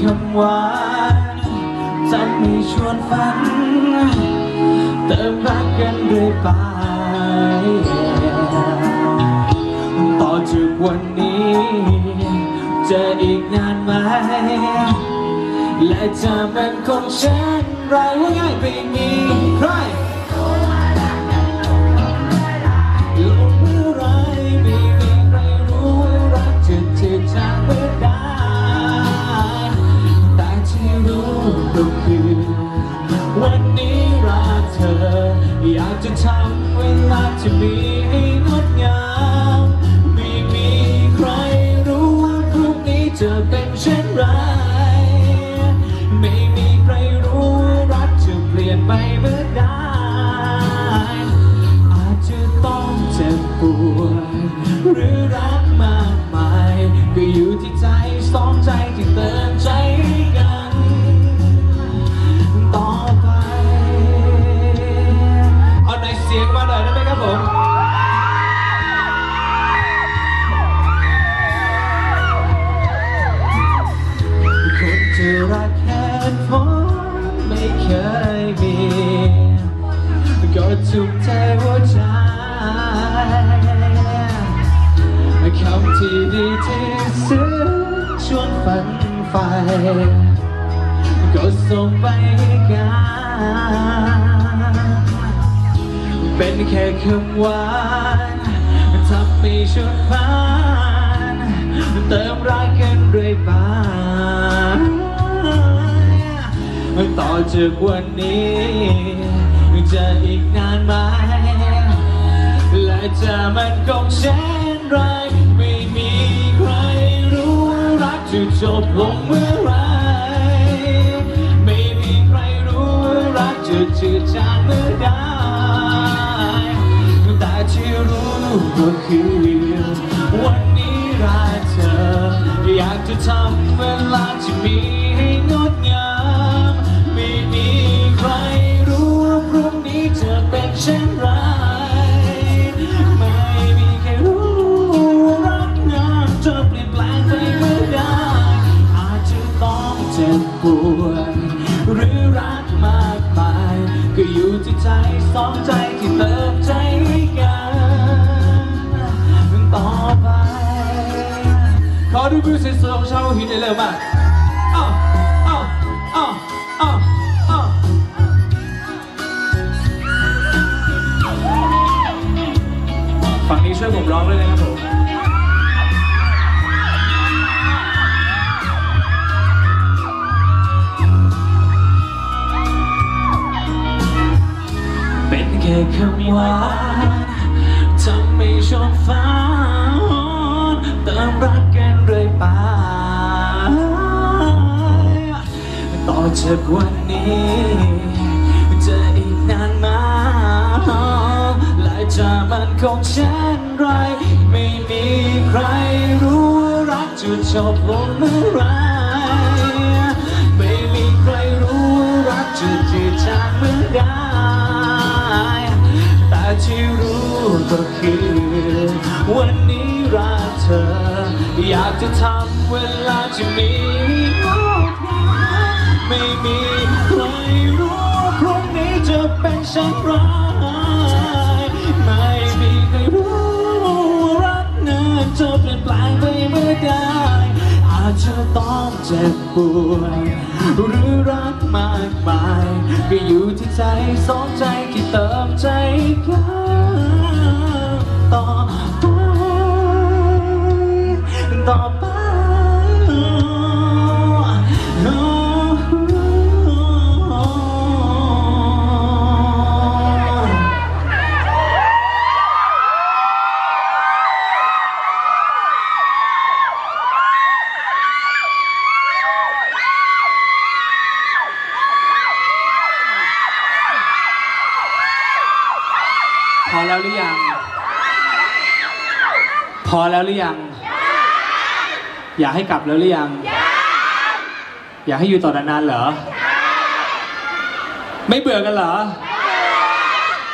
คำหวานใจมีชวนฝัน เติมรักกันด้วยไป ต่อจากวันนี้ จะอีกนานไหม และจะเป็นของฉันไรว่าง่ายไปนี้ จะเป็นเช่นไร ไม่มีใครรู้รักจะเปลี่ยนไปเมื่อใดอาจจะต้องเจ็บปวดหรือรักมากมาย ก็อยู่ที่ใจสองใจที่เติ ก็ถูกใจหัวใจคำที่ดีที่สุดชวนฝันใฝ่ก็ส่งไปกัน เป็นแค่คำหวานทำให้ชวนฝันเติมรักกันเรื่อยไปต่อจากวันนี้ จะอีกนานไหม และจะมันคงเช่นไรไม่มีใครรู้รักจะจบลงเมื่อไร ไม่มีใครรู้รักจะจืดจางเมื่อใดแต่ที่รู้ก็คือวันนี้รักเธอ อยากจะทำเวลา หรือรักมากมาย ก็อยู่ที่ใจสองใจที่เติมใจให้กันต่อไป ขอดูวิวสวยๆของชาวหินได้เร็วมาอ้าวอ้าวอ้าวอ้าวอ้าวฝั่งนี้ช่วยผมร้องด้วยนะครับผม ค่คำหวาทำให้ชมฟ้าเติมรักกันเรื่อยไป ต่อจากวันนี้ จะอีกนานไหมาและจะมันคงเช่นไร ไม่มีใครรู้ว่ารักจะจบลงเมื่อไรไม่มีใครรู้ว่ารักจะจืดจางเมื่อใด ก็คือ วันนี้รักเธอ อยากจะทำเวลาที่มีไม่มีใครรู้พรุ่งนี้จะเป็นเช่นไรไม่มีใครรู้ว่ารักนั้นจะเปลี่ยนแปลงไปเมื่อใดอาจจะต้องเจ็บปวดหรือรักมากมายก็อยู่ที่ใจสองใจที่เติมใจกัน อแล้วหรือยัง พอแล้วหรือยัง อยากให้กลับแล้วหรือยัง อยากให้อยู่ต่อนานๆเหรอ ไม่เบื่อกันเหรอ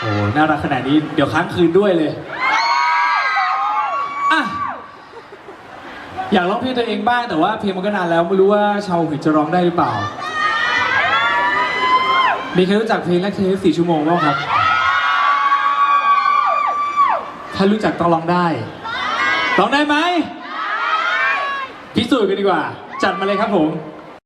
โอ้น่ารักขนาดนี้ เดี๋ยวค้างคืนด้วยเลยอะอยากร้องเพลงตัวเองบ้างแต่ว่าเพลงมันก็นานแล้วไม่รู้ว่าชาวหินจะร้องได้หรือเปล่า มีใครรู้จักเพลงแรกเทปสี่ชั่วโมงบ้างครับ ถ้ารู้จักต้องร้องได้ร้องได้ไหมพิสูจน์กันดีกว่า จัดมาเลยครับผม